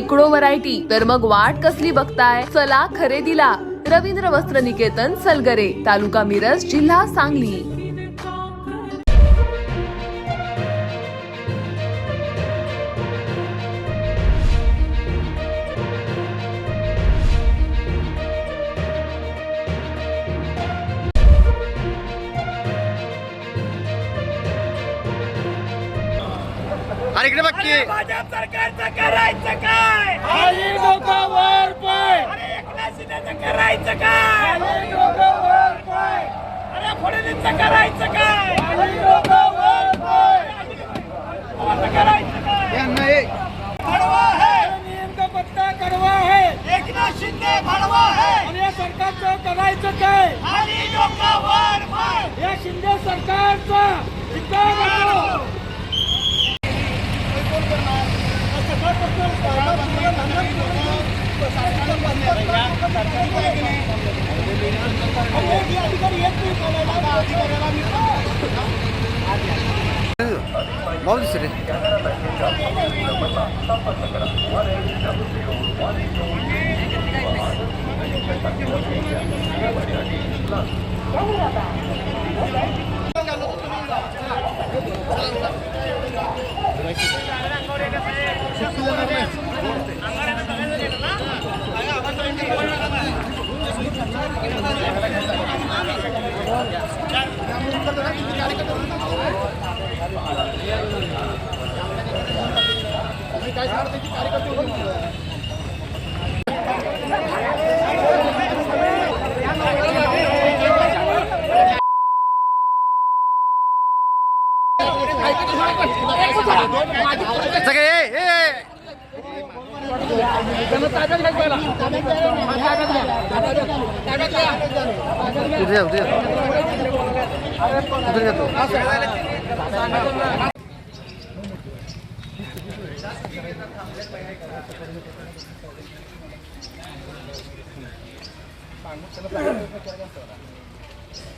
शेकडो व्हरायटी. तर मग वाट कसली बघताय? चला खरेदीला. रवींद्र वस्त्र निकेतन सलगरे. तालुका मिरज जिल्हा सांगली. अरे इकडे बघ की भाजप सरकारचं करायचं काय? खाली डोकं वर पाय. अरे एकनाथ शिंदेचं करायचं काय? खाली पाय. अरे फडणवीसचं करायचं काय? खाली डोकं वर पाय. पवारचं करायचं काय? भडवा है नेमका पत्ता कडवा आहे. एकनाथ शिंदे भडवा है आणि या सरकारचं करायचं काय? खाली डोकं वर पाय. या शिंदे सरकारचा विकास नको. भाऊ दुसरे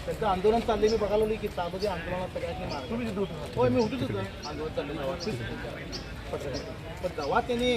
त्यांचं आंदोलन चालले मी बघायला लागली की त्यामध्ये आंदोलनात सगळ्यांनी होय मी होतोच होतो. आंदोलन चाललं पण जेव्हा त्यांनी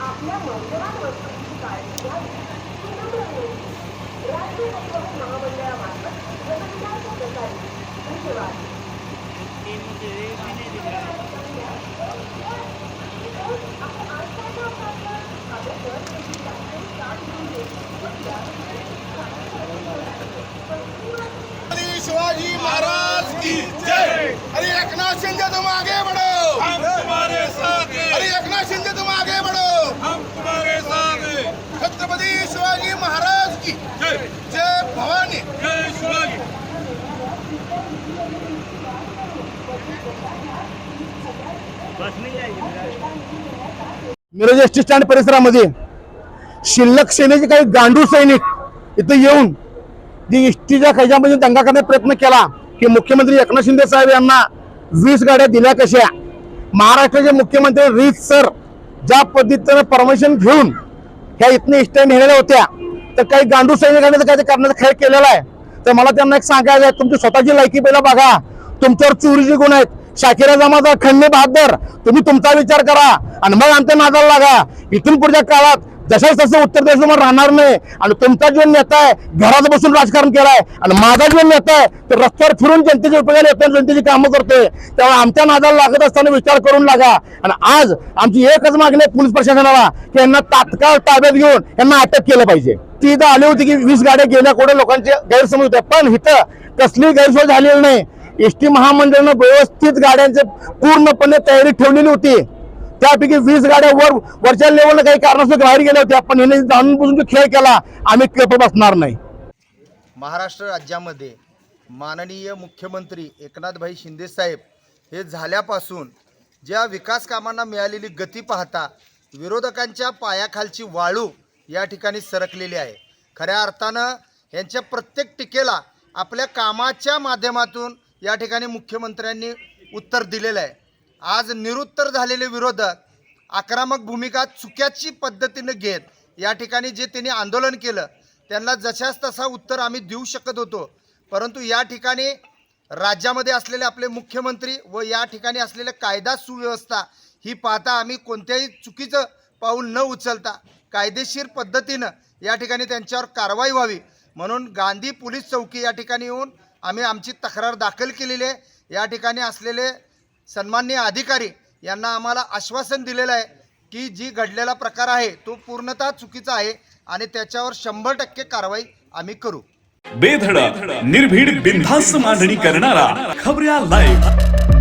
आपल्या मौल्यवान वस्तूंची काळजी घ्यावी राज्य परिवहन महामंडळामार्फत जनहिताच्या प्रकारे धन्यवाद शिवाजी महाराज की जय। अरे एकनाथ शिंदे तुम आगे बढ़ो हम तुम्हारे साथ हैं अरे एकनाथ शिंदे तुम आगे बढ़ो हम तुम्हारे साथ हैं छत्रपति शिवाजी महाराज की जय जय भवानी जय Shivaji Miraj S T stand परिसरामध्ये शिल्लक सेनेचे काही गांडूळ सैनिक इथं येऊन जी इष्टीच्या खजामध्ये दंगा करण्याचा प्रयत्न केला की मुख्यमंत्री एकनाथ शिंदे साहेब यांना वीस गाड्या दिल्या कशा? महाराष्ट्राचे मुख्यमंत्री रीत सर ज्या पद्धतीनं परमिशन घेऊन ह्या इथनं इष्ट्या नेलेल्या होत्या तर काही गांडू सैनिकांनी काही ते करण्याचा खेळ केलेला आहे. तर मला त्यांना एक सांगायचं आहे तुमची स्वतःची लायकी पहिला बघा. तुमच्यावर चोरीचे गुण आहेत. शाकिरा जमाचा खंडे बहादर. तुम्ही तुमचा विचार करा. आणि मग आमच्या नादाला लागा. इथून पुढच्या काळात जशाच तसं उत्तर देशामध्ये राहणार नाही आणि तुमचा जो नेता आहे घरात बसून राजकारण केलाय आणि माझा जो नेता आहे तो रस्त्यावर फिरून जनतेच्या उपयोगाला येतो जनतेची कामं करतोय. त्यामुळे आमच्या नादाला लागत असताना विचार करून लागा. आणि आज आमची एकच मागणी आहे पोलीस प्रशासनाला की यांना तात्काळ ताब्यात घेऊन यांना अटक केलं पाहिजे. ती इथं आली होती की वीस गाड्या गेल्या कोणत्या लोकांचे गैरसमज होते. पण इथं कसली गैरसोय झालेली नाही. एस टी महामंडळानं व्यवस्थित गाड्यांचे पूर्णपणे तयारी ठेवलेली होती. त्यापैकी वीस गाड्या वर वरच्या लेवलला काही कारणास्तव बाहेर गेल्या होत्या पण याने जाणून बुजून खेळ केला आम्ही केप बसणार नाही. महाराष्ट्र राज्यामध्ये माननीय मुख्यमंत्री एकनाथभाई शिंदेसाहेब हे झाल्यापासून ज्या विकास कामांना मिळालेली गती पाहता विरोधकांच्या पायाखालची वाळू या ठिकाणी सरकलेली आहे. खऱ्या अर्थानं यांच्या प्रत्येक टीकेला आपल्या कामाच्या माध्यमातून या ठिकाणी मुख्यमंत्र्यांनी उत्तर दिलेलं आहे. आज निरुत्तर झालेले विरोधक आक्रमक भूमिका चुक्याची पद्धतीनं घेत या ठिकाणी जे त्यांनी आंदोलन केलं त्यांना जशाच तसा उत्तर आम्ही देऊ शकत होतो. परंतु या ठिकाणी राज्यामध्ये असलेले आपले मुख्यमंत्री व या ठिकाणी असलेले कायदा सुव्यवस्था ही पाहता आम्ही कोणत्याही चुकीचं पाऊल न उचलता कायदेशीर पद्धतीनं या ठिकाणी त्यांच्यावर कारवाई व्हावी. म्हणून गांधी पोलीस चौकी या ठिकाणी येऊन आम्ही आमची तक्रार दाखल केलेली आहे. या ठिकाणी असलेले सन्माननीय अधिकारी यांना आम्हाला आश्वासन दिलेलं आहे की जी घडलेला प्रकार आहे तो पूर्णतः चुकीचा आहे आणि त्याच्यावर शंभर टक्के कारवाई आम्ही करू. बेधडक निर्भीड बिनधास्त मांडणी करणारा खबऱ्या लाईव्ह